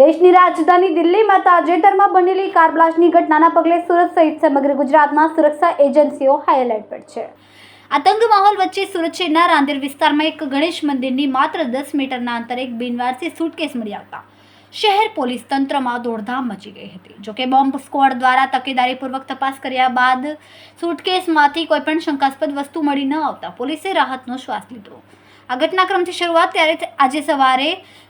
દેશની રાજધાની દિલ્હીમાં તાજેતરમાં બનેલી કાર બ્લાસ્ટની ઘટનાના પગલે સુરત સહિત સમગ્ર ગુજરાતમાં સુરક્ષા એજન્સીઓ હાઈ એલર્ટ પર છે. આતંક માહોલ વચ્ચે સુરત શહેરના રાંદેર વિસ્તારમાં એક ગણેશ મંદિરની માત્ર દસ મીટરના અંતરે એક બિનવારસી સુટકેસ મળી આવતા. શહેર પોલીસ તંત્રમાં દોડધામ મચી ગઈ હતી. જોકે બોમ્બ સ્ક્વોડ દ્વારા તકેદારીપૂર્વક તપાસ કર્યા બાદ સુટકેસમાંથી કોઈપણ શંકાસ્પદ વસ્તુ મળી ન આવતા પોલીસે રાહતનો શ્વાસ લીધો. આ ઘટનાક્રમથી શરૂઆત ત્યારે આજે સવારે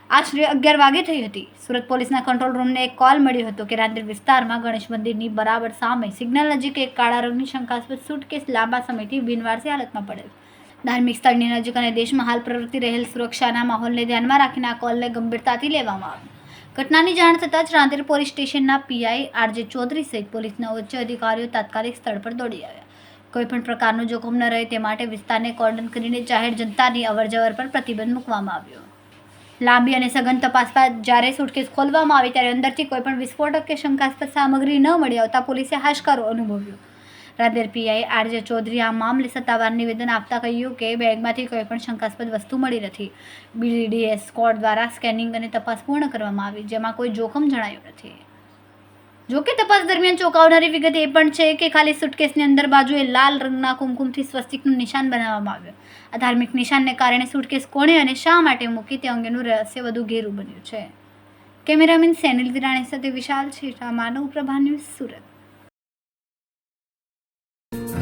આશરે અગિયાર વાગે થઈ હતી. સુરત પોલીસના કંટ્રોલ રૂમને એક કોલ મળ્યો હતો કે રાંદેર વિસ્તારમાં ગણેશ મંદિરની બરાબર સામે સિગ્નલ નજીક એક કાળા રંગની શંકાસ્પદ સુટકેસ લાંબા સમયથી બિનવારસી હાલતમાં પડેલ. ધાર્મિક સ્થળની નજીક અને દેશમાં હાલ પ્રવૃત્તિ રહેલ સુરક્ષાના માહોલને ધ્યાનમાં રાખીને આ કોલને ગંભીરતાથી લેવામાં આવ્યો. ઘટનાની જાણ થતાં જ રાંદેર પોલીસ સ્ટેશનના પીઆઈ આરજે ચૌધરી સહિત પોલીસના ઉચ્ચ અધિકારીઓ તાત્કાલિક સ્થળ પર દોડી આવ્યા. કોઈપણ પ્રકારનું જોખમ ન રહે તે માટે વિસ્તારને કોર્ડન કરીને જાહેર જનતાની અવરજવર પર પ્રતિબંધ મૂકવામાં આવ્યો. લાંબી અને સઘન તપાસ બાદ જ્યારે સુટકેસ ખોલવામાં આવી ત્યારે અંદરથી કોઈપણ વિસ્ફોટક કે શંકાસ્પદ સામગ્રી ન મળી આવતા પોલીસે હાશકારો અનુભવ્યો. રાંદેર પીઆઈ આરજે ચૌધરી આ મામલે સત્તાવાર નિવેદન આપતા કહ્યું કે બેગમાંથી કોઈ પણ શંકાસ્પદ વસ્તુ મળી નથી. બીડીડીએસ સ્કોડ દ્વારા સ્કેનિંગ અને તપાસ પૂર્ણ કરવામાં આવી, જેમાં કોઈ જોખમ જણાયું નથી. જો કે તપાસ દરમિયાન ચોંકાવનારી વિગત એ પણ છે કે ખાલી સુટકેસની અંદર બાજુએ લાલ રંગના કુમકુમથી સ્વસ્તિકનું નિશાન બનાવવામાં આવ્યું. આ ધાર્મિક નિશાનને કારણે સુટકેસ કોણે અને શા માટે મૂકી તે અંગેનું રહસ્ય વધુ ઘેરું બન્યું છે. કેમેરામેન સેનિલ વિરાણી સાથે વિશાલ છેટા માનવ પ્રભા ન્યૂઝ સુરત.